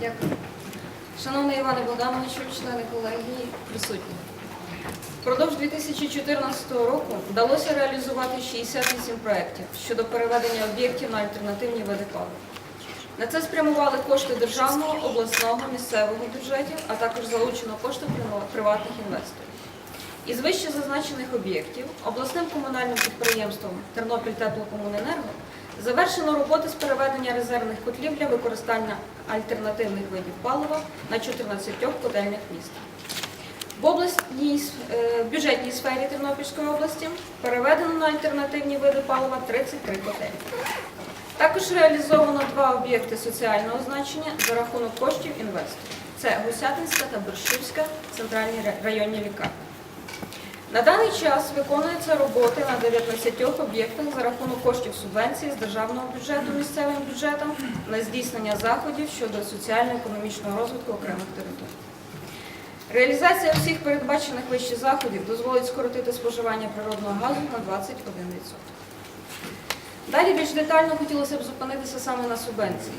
Дякую. Шановний Іване Богдановичу, члени колегії, присутні. Впродовж 2014 року вдалося реалізувати 68 проєктів щодо переведення об'єктів на альтернативні види палива. На це спрямували кошти державного, обласного, місцевого бюджетів, а також залучено кошти прива- приватних інвесторів. Із вище зазначених об'єктів обласним комунальним підприємством Тернопіль Теплокомуненерго завершено роботи з переведення резервних котлів для використання альтернативних видів палива на 14 котельних міст. В обласній е, в бюджетній сфері Тернопільської області переведено на альтернативні види палива 33 котельні. Також реалізовано два об'єкти соціального значення за рахунок коштів інвесторів. Це Гусятинська та Борщівська центральні районні лікарні. На даний час виконуються роботи на 19 об'єктах за рахунок коштів субвенції з державного бюджету місцевим бюджетам на здійснення заходів щодо соціально-економічного розвитку окремих територій. Реалізація всіх передбачених вище заходів дозволить скоротити споживання природного газу на 21%. Далі більш детально хотілося б зупинитися саме на субвенції.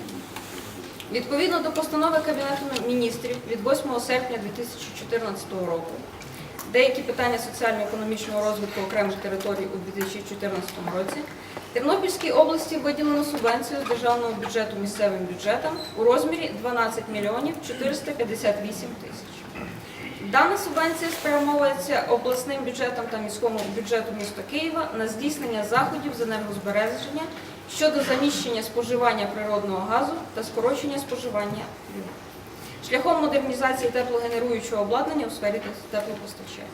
Відповідно до постанови Кабінету міністрів від 8 серпня 2014 року деякі питання соціально-економічного розвитку окремих територій у 2014 році Тернопільській області виділено субвенцію з державного бюджету місцевим бюджетам у розмірі 12 мільйонів 458 тисяч. Дана субвенція спрямовується обласним бюджетом та міському бюджету міста Києва на здійснення заходів з енергозбереження щодо заміщення споживання природного газу та скорочення споживання води шляхом модернізації теплогенеруючого обладнання у сфері теплопостачання.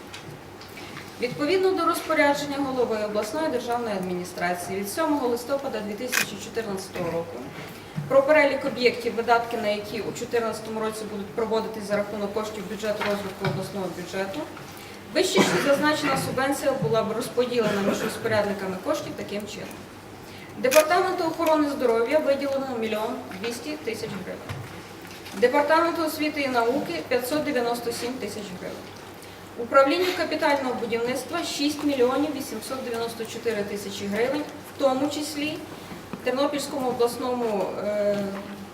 Відповідно до розпорядження голови обласної державної адміністрації від 7 листопада 2014 року про перелік об'єктів, видатки на які у 2014 році будуть проводитись за рахунок коштів бюджету розвитку обласного бюджету, вище зазначена субвенція була б розподілена між розпорядниками коштів таким чином. Департаменту охорони здоров'я виділено 1 мільйон 200 тисяч гривень. Департаменту освіти і науки 597 тисяч гривень. Управлінню капітального будівництва 6 мільйонів 894 тисячі гривень, в тому числі Тернопільському обласному е,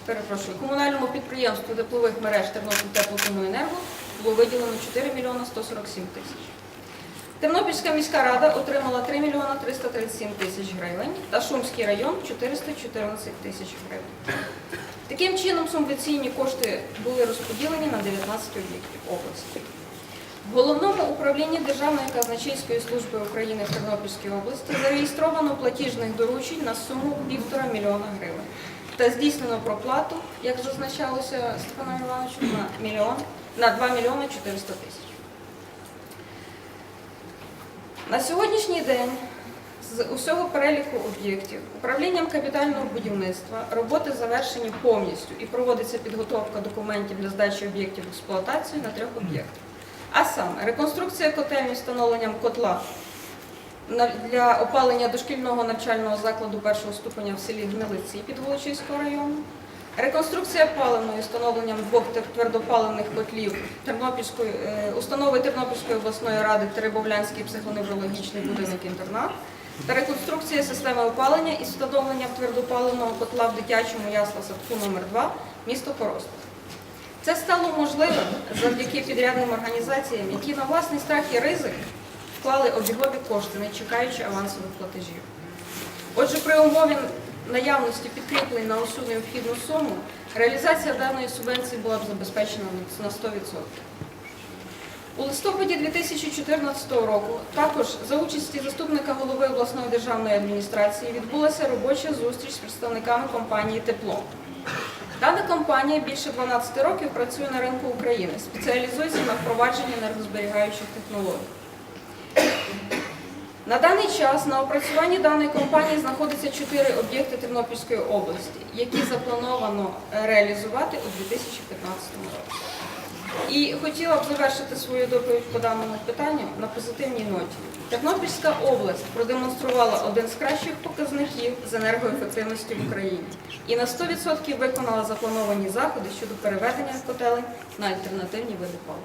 перепрошую, комунальному підприємству теплових мереж Тернопіль теплокомуненерго було виділено 4 мільйона 147 тисяч. Тернопільська міська рада отримала 3 мільйона 337 тисяч гривень та Шумський район 414 тисяч гривень. Таким чином, субвенційні кошти були розподілені на 19 об'єктів області. В головному управлінні Державної казначейської служби України в Тернопільській області зареєстровано платіжних доручень на суму 1,5 мільйона гривень та здійснено проплату, як зазначалося Степаном Івановичем, на, мільйон, на 2 мільйони 400 тисяч. На сьогоднішній день з усього переліку об'єктів. Управлінням капітального будівництва роботи завершені повністю і проводиться підготовка документів для здачі об'єктів в експлуатацію на трьох об'єктах. А саме реконструкція котельні встановленням котла для опалення дошкільного навчального закладу першого ступеня в селі Гнилиці Підволочиського району, реконструкція паливної встановленням двох твердопаливних котлів Тернопільської е, установи Тернопільської обласної ради Теребовлянський психоневрологічний будинок-інтернат та реконструкція системи опалення із встановленням твердопаливного котла в дитячому ясла садку номер 2 місто Коростов. Це стало можливим завдяки підрядним організаціям, які на власний страх і ризик вклали обігові кошти, не чекаючи авансових платежів. Отже, при умові наявності підкріплень на усю необхідну суму, реалізація даної субвенції була б забезпечена на 100%. У листопаді 2014 року також за участі заступника голови обласної державної адміністрації відбулася робоча зустріч з представниками компанії Тепло. Дана компанія більше 12 років працює на ринку України, спеціалізується на впровадженні енергозберігаючих технологій. На даний час на опрацюванні даної компанії знаходиться чотири об'єкти Тернопільської області, які заплановано реалізувати у 2015 році. І хотіла б завершити свою доповідь по даному питанню на позитивній ноті. Тернопільська область продемонструвала один з кращих показників з енергоефективності в Україні і на 100% виконала заплановані заходи щодо переведення котелень на альтернативні види палива.